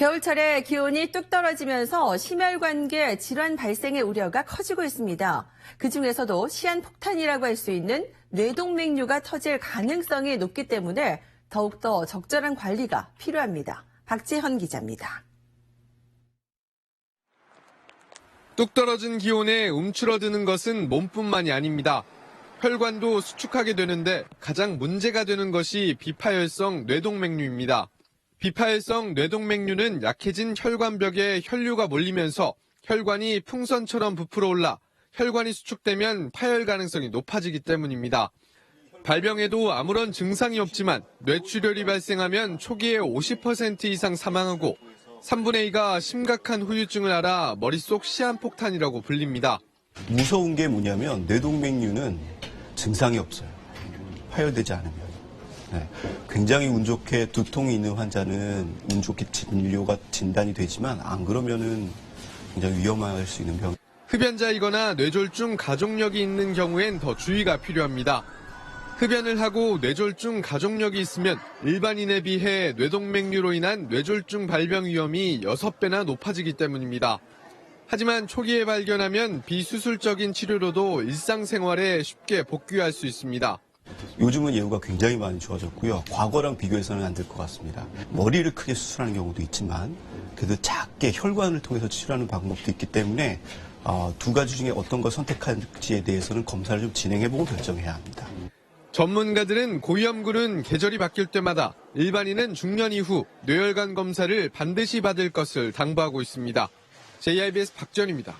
겨울철에 기온이 뚝 떨어지면서 심혈관계 질환 발생의 우려가 커지고 있습니다. 그 중에서도 시한폭탄이라고 할 수 있는 뇌동맥류가 터질 가능성이 높기 때문에 더욱더 적절한 관리가 필요합니다. 박재현 기자입니다. 뚝 떨어진 기온에 움츠러드는 것은 몸뿐만이 아닙니다. 혈관도 수축하게 되는데 가장 문제가 되는 것이 비파열성 뇌동맥류입니다. 비파열성 뇌동맥류는 약해진 혈관벽에 혈류가 몰리면서 혈관이 풍선처럼 부풀어 올라 혈관이 수축되면 파열 가능성이 높아지기 때문입니다. 발병에도 아무런 증상이 없지만 뇌출혈이 발생하면 초기에 50% 이상 사망하고 3분의 2가 심각한 후유증을 앓아 머릿속 시한폭탄이라고 불립니다. 무서운 게 뭐냐면 뇌동맥류는 증상이 없어요. 파열되지 않으면. 네. 굉장히 운 좋게 두통이 있는 환자는 운 좋게 진료가 진단이 되지만 안 그러면은 굉장히 위험할 수 있는 병. 흡연자이거나 뇌졸중 가족력이 있는 경우엔 더 주의가 필요합니다. 흡연을 하고 뇌졸중 가족력이 있으면 일반인에 비해 뇌동맥류로 인한 뇌졸중 발병 위험이 6배나 높아지기 때문입니다. 하지만 초기에 발견하면 비수술적인 치료로도 일상생활에 쉽게 복귀할 수 있습니다. 요즘은 예후가 굉장히 많이 좋아졌고요. 과거랑 비교해서는 안 될 것 같습니다. 머리를 크게 수술하는 경우도 있지만 그래도 작게 혈관을 통해서 치료하는 방법도 있기 때문에 어, 두 가지 중에 어떤 걸 선택할지에 대해서는 검사를 좀 진행해보고 결정해야 합니다. 전문가들은 고위험군은 계절이 바뀔 때마다 일반인은 중년 이후 뇌혈관 검사를 반드시 받을 것을 당부하고 있습니다. JIBS 박전입니다.